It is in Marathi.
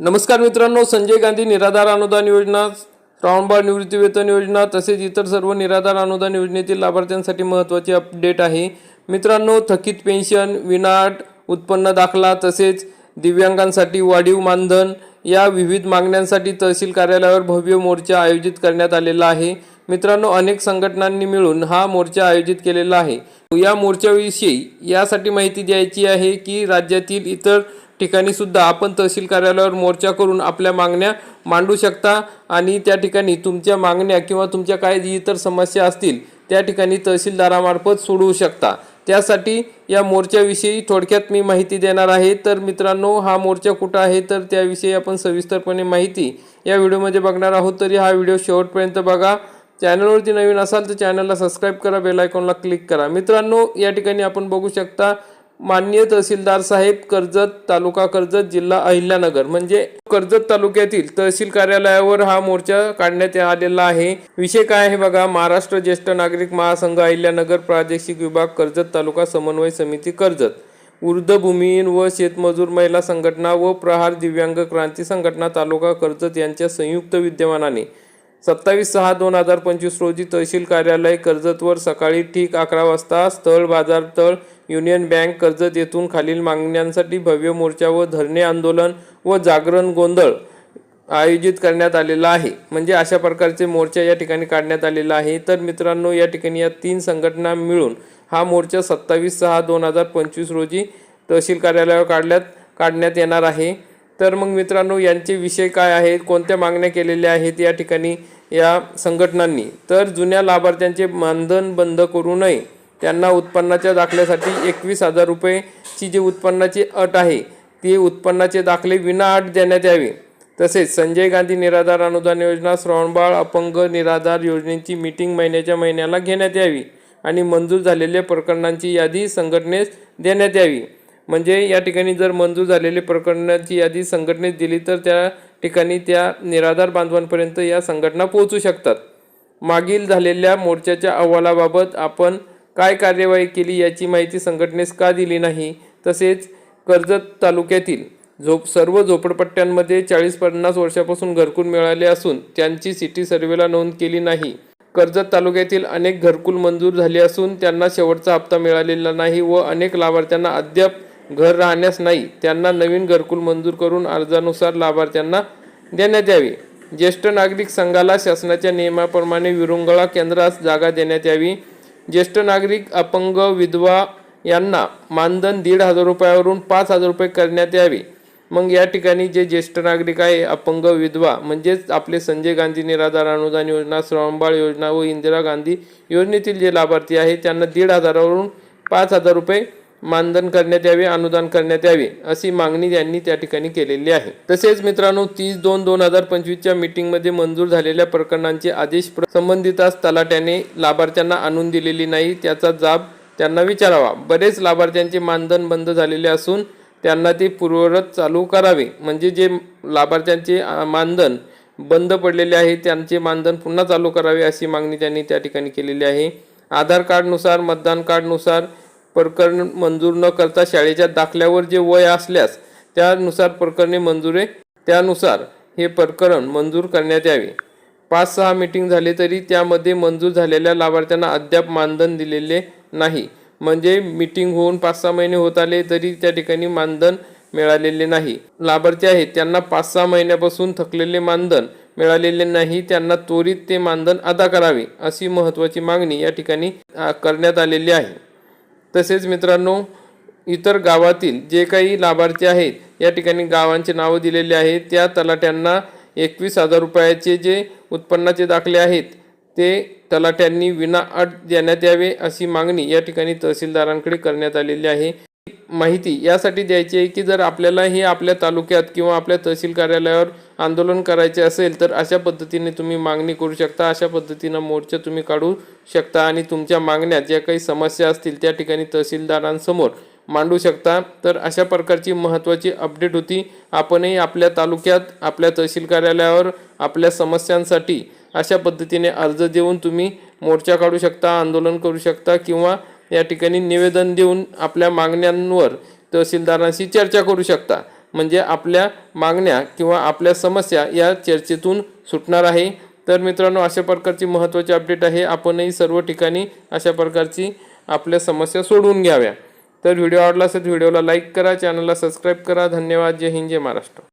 नमस्कार मित्रांनो संजय गांधी निराधार अनुदान योजना श्रावणबाळ निवृत्तीवेतन योजना तसेच इतर सर्व निराधार अनुदान योजनेतील लाभार्थ्यांसाठी महत्त्वाचे अपडेट आहे. मित्रांनो थकीत पेन्शन विनाट उत्पन्न दाखला तसेच दिव्यांगांसाठी वाढीव मानधन या विविध मागण्यांसाठी तहसील कार्यालयावर भव्य मोर्चा आयोजित करण्यात आलेला आहे. मित्रांनो अनेक संघटनांनी मिळून हा मोर्चा आयोजित केलेला आहे. या मोर्चाविषयी यासाठी माहिती द्यायची आहे की राज्यातील इतर ठिकाणी सुद्धा आपण तहसील कार्यालयावर मोर्चा करून आपल्या मागण्या मांडू शकता आणि त्या ठिकाणी तुमच्या मागण्या किंवा तुमच्या काही इतर समस्या असतील त्या ठिकाणी तहसीलदारामार्फत सोडवू शकता. त्यासाठी या मोर्चाविषयी थोडक्यात मी माहिती देणार आहे. तर मित्रांनो हा मोर्चा कुठं आहे? तर त्याविषयी आपण सविस्तरपणे माहिती या व्हिडिओमध्ये बघणार आहोत. तरी हा व्हिडिओ शेवटपर्यंत बघा. चॅनलवरती नवीन असाल तर चॅनलला सबस्क्राईब करा बेल आयकॉनला क्लिक करा. मित्रांनो या ठिकाणी आपण बघू शकता माननीय तहसीलदार साहेब कर्जत तालुका कर्जत जिल्हा अहिल्यानगर. म्हणजे कर्जत तालुक्यातील तहसील कार्यालयावर हा मोर्चा काढण्यात आलेला आहे. विषय काय आहे बघा महाराष्ट्र ज्येष्ठ नागरिक महासंघ अहिल्यानगर प्रादेशिक विभाग कर्जत तालुका समन्वय समिती कर्जत. ऊर्ध्व भूमिहीन व शेतमजूर महिला संघटना व प्रहार दिव्यांग क्रांती संघटना तालुका कर्जत यांच्या संयुक्त विद्यमानाने सत्तावीस सहा दोन हजार पंचवीस रोजी तहसील कार्यालय कर्जतवर सकाळी ठीक अकरा वाजता स्थळ बाजार तळ युनियन बँक कर्जत येथून खालील मागण्यांसाठी भव्य मोर्चा व धरणे आंदोलन व जागरण गोंधळ आयोजित करण्यात आलेला आहे. म्हणजे अशा प्रकारचे मोर्चा या ठिकाणी काढण्यात आलेला आहे. तर मित्रांनो या ठिकाणी या तीन संघटना मिळून हा मोर्चा सत्तावीस सहा दोन हजार पंचवीस रोजी तहसील कार्यालयावर काढल्यात काढण्यात येणार आहे. तर मग मित्रांनो यांचे विषय काय आहेत? कोणत्या मागण्या केलेल्या आहेत या ठिकाणी या संघटनांनी? तर जुन्या लाभार्थ्यांचे मानधन बंद करू नये. त्यांना उत्पन्नाच्या दाखल्यासाठी एकवीस हजार रुपयेची जी उत्पन्नाची अट आहे ती उत्पन्नाचे दाखले विनाअट देण्यात यावे. तसेच संजय गांधी निराधार अनुदान योजना श्रवणबाळ अपंग निराधार योजनेची मीटिंग महिन्याच्या महिन्याला घेण्यात यावी आणि मंजूर झालेल्या प्रकरणांची यादी संघटनेस देण्यात यावी. म्हणजे या ठिकाणी जर मंजूर झालेली प्रकरणाची यादी संघटनेत दिली तर त्या ठिकाणी त्या निराधार बांधवांपर्यंत या संघटना पोहोचू शकतात. मागील झालेल्या मोर्चाच्या अहवालाबाबत आपण काय कार्यवाही केली याची माहिती संघटनेस का दिली नाही तसेच कर्जत तालुक्यातील झोप सर्व झोपडपट्ट्यांमध्ये चाळीस पन्नास वर्षापासून घरकुल मिळाले असून त्यांची सिटी सर्वेला नोंद केली नाही. कर्जत तालुक्यातील अनेक घरकुल मंजूर झाले असून त्यांना शेवटचा हप्ता मिळालेला नाही व अनेक लाभार्थ्यांना अद्याप घर राहण्यास नाही त्यांना नवीन घरकुल मंजूर करून अर्जानुसार लाभार्थ्यांना देण्यात यावे. ज्येष्ठ नागरिक संघाला शासनाच्या नियमाप्रमाणे विरंगुळा केंद्रास जागा देण्यात यावी. ज्येष्ठ नागरिक अपंग विधवा यांना मानधन दीड हजार रुपयावरून पाच हजार रुपये करण्यात यावे. मग या ठिकाणी जे ज्येष्ठ नागरिक आहे अपंग विधवा म्हणजेच आपले संजय गांधी निराधार अनुदान योजना श्रमबाळ योजना व इंदिरा गांधी योजनेतील जे लाभार्थी आहे त्यांना दीड हजारावरून पाच हजार रुपये मानधन करण्यात यावे अनुदान करण्यात यावे अशी मागणी त्यांनी त्या ठिकाणी केलेली आहे. तसेच मित्रांनो तीस दोन दोन हजार पंचवीसच्या मीटिंगमध्ये मंजूर झालेल्या प्रकरणांचे आदेश संबंधितास तलाट्याने लाभार्थ्यांना आणून दिलेली नाही त्याचा जाब त्यांना विचारावा. बरेच लाभार्थ्यांचे मानधन बंद झालेले असून त्यांना ते पूर्ववत चालू करावे. म्हणजे जे लाभार्थ्यांचे मानधन बंद पडलेले आहे त्यांचे मानधन पुन्हा चालू करावे अशी मागणी त्यांनी त्या ठिकाणी केलेली आहे. आधार कार्डनुसार मतदान कार्डनुसार प्रकरण मंजूर न करता शाळेच्या दाखल्यावर जे वय असल्यास त्यानुसार प्रकरणे मंजुरे त्यानुसार हे प्रकरण मंजूर करण्यात यावे. पाच सहा मीटिंग झाले तरी त्यामध्ये मंजूर झालेल्या लाभार्थ्यांना अद्याप मानधन दिलेले नाही. म्हणजे मीटिंग होऊन पाच सहा महिने होत आले तरी त्या ठिकाणी मानधन मिळालेले नाही. लाभार्थी आहेत त्यांना पाच सहा महिन्यापासून थकलेले मानधन मिळालेले नाही त्यांना त्वरित ते मानधन अदा करावे अशी महत्त्वाची मागणी या ठिकाणी करण्यात आलेली आहे. तसेच मित्रांनो इतर गावातील जे काही लाभार्थी आहेत या ठिकाणी गावांचे नावं दिलेले आहेत त्या तलाट्यांना एकवीस हजार रुपयाचे जे उत्पन्नाचे दाखले आहेत ते तलाट्यांनी विनाअट देण्यात यावे अशी मागणी या ठिकाणी तहसीलदारांकडे करण्यात आलेली आहे. माहिती यासाठी द्यायची आहे की जर आपल्याला हे आपल्या तालुक्यात किंवा आपल्या तहसील कार्यालयावर आंदोलन करायचे असेल तर अशा पद्धतीने तुम्ही मागणी करू शकता. अशा पद्धतीनं मोर्चा तुम्ही काढू शकता आणि तुमच्या मागण्यात ज्या काही समस्या असतील त्या ठिकाणी तहसीलदारांसमोर मांडू शकता. तर अशा प्रकारची महत्त्वाची अपडेट होती. आपणही आपल्या तालुक्यात आपल्या तहसील कार्यालयावर आपल्या समस्यांसाठी अशा पद्धतीने अर्ज देऊन तुम्ही मोर्चा काढू शकता आंदोलन करू शकता किंवा या ठिकाणी निवेदन देऊन आपल्या मागण्यांवर तहसीलदारांशी चर्चा करू शकता. म्हणजे आपल्या मागण्या किंवा आपल्या समस्या या चर्चेतून सुटणार आहे. तर मित्रांनो अशा प्रकारची महत्त्वाची अपडेट आहे. आपणही सर्व ठिकाणी अशा प्रकारची आपल्या समस्या सोडवून घ्याव्या. तर व्हिडिओ आवडला असेल तर व्हिडिओला लाईक करा चॅनलला सबस्क्राईब करा. धन्यवाद. जय हिंद जय महाराष्ट्र.